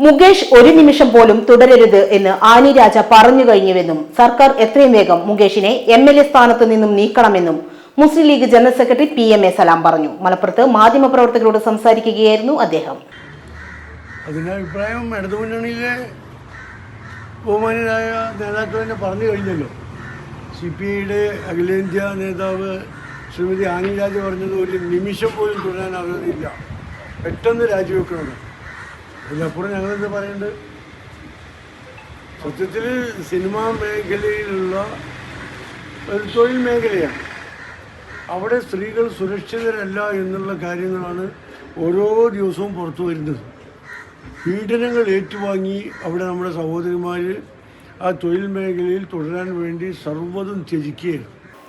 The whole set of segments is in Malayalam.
മുകേഷ് ഒരു നിമിഷം പോലും തുടരരുത് എന്ന് ആനി രാജ പറഞ്ഞു കഴിഞ്ഞുവെന്നും സർക്കാർ എത്രയും വേഗം മുകേഷിനെ എം എൽ എ സ്ഥാനത്ത് നിന്നും നീക്കണമെന്നും Muslim League general secretary P M A Salam പറഞ്ഞു. മലപ്പുറത്ത് മാധ്യമപ്രവർത്തകരോട് സംസാരിക്കുകയായിരുന്നു അദ്ദേഹം. അഭിപ്രായം ഇടതുമുന്നണിയിലെ ബഹുമാനരായ നേതാക്കൾ തന്നെ പറഞ്ഞു കഴിഞ്ഞല്ലോ. സി പി ഐയുടെ അഖിലേന്ത്യാ നേതാവ് ശ്രീമതി ആനി രാജ പറഞ്ഞത് ഒരു നിമിഷം പോലും തുടരാൻ ആഗ്രഹമില്ല പെട്ടെന്ന് രാജിവെക്കണം അതിനപ്പുറം ഞങ്ങളെന്ത് പറയുന്നുണ്ട് സത്യത്തിൽ സിനിമാ മേഖലയിലുള്ള ഒരു തൊഴിൽ മേഖലയാണ്. അവിടെ സ്ത്രീകൾ സുരക്ഷിതരല്ല എന്നുള്ള കാര്യങ്ങളാണ് ഓരോ ദിവസവും പുറത്തു വരുന്നത്. പീഡനങ്ങൾ ഏറ്റുവാങ്ങി അവിടെ നമ്മുടെ സഹോദരിമാർ ആ തൊഴിൽ മേഖലയിൽ തുടരാൻ വേണ്ടി സർവതും ത്യജിക്കുകയാണ്.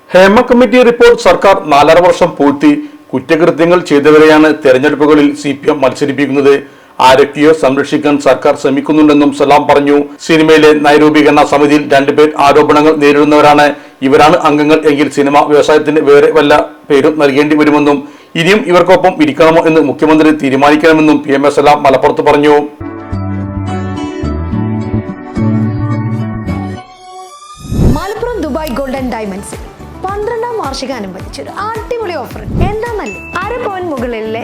ഹേമ കമ്മിറ്റി റിപ്പോർട്ട് സർക്കാർ നാലര വർഷം പൂർത്തി കുറ്റകൃത്യങ്ങൾ ചെയ്തവരെയാണ് തെരഞ്ഞെടുപ്പുകളിൽ സി പി എം മത്സരിപ്പിക്കുന്നത്. ആരൊക്കെയോ സംരക്ഷിക്കാൻ സർക്കാർ ശ്രമിക്കുന്നുണ്ടെന്നും സലാം പറഞ്ഞു. സിനിമയിലെ നയരൂപീകരണ സമിതിയിൽ രണ്ടുപേർ ആരോപണങ്ങൾ നേരിടുന്നവരാണ്. ഇവരാണ് അംഗങ്ങൾ എങ്കിൽ സിനിമ വ്യവസായത്തിന് വേറെ വല്ല പേരും നൽകേണ്ടി വരുമെന്നും ഇനിയും ഇവർക്കൊപ്പം ഇരിക്കണമോ എന്ന് മുഖ്യമന്ത്രി തീരുമാനിക്കണമെന്നും പി എം എസ് സലാം മലപ്പുറത്ത് പറഞ്ഞു. മലപ്പുറം ദുബായ് ഗോൾഡൻ ഡയമണ്ട്സ് പന്ത്രണ്ടാം വാർഷികാനുബന്ധിച്ച് ഒരു അടിപൊളി ഓഫർ. എന്താന്നല്ലേ അര പോയിന്റ് മുകളിലെ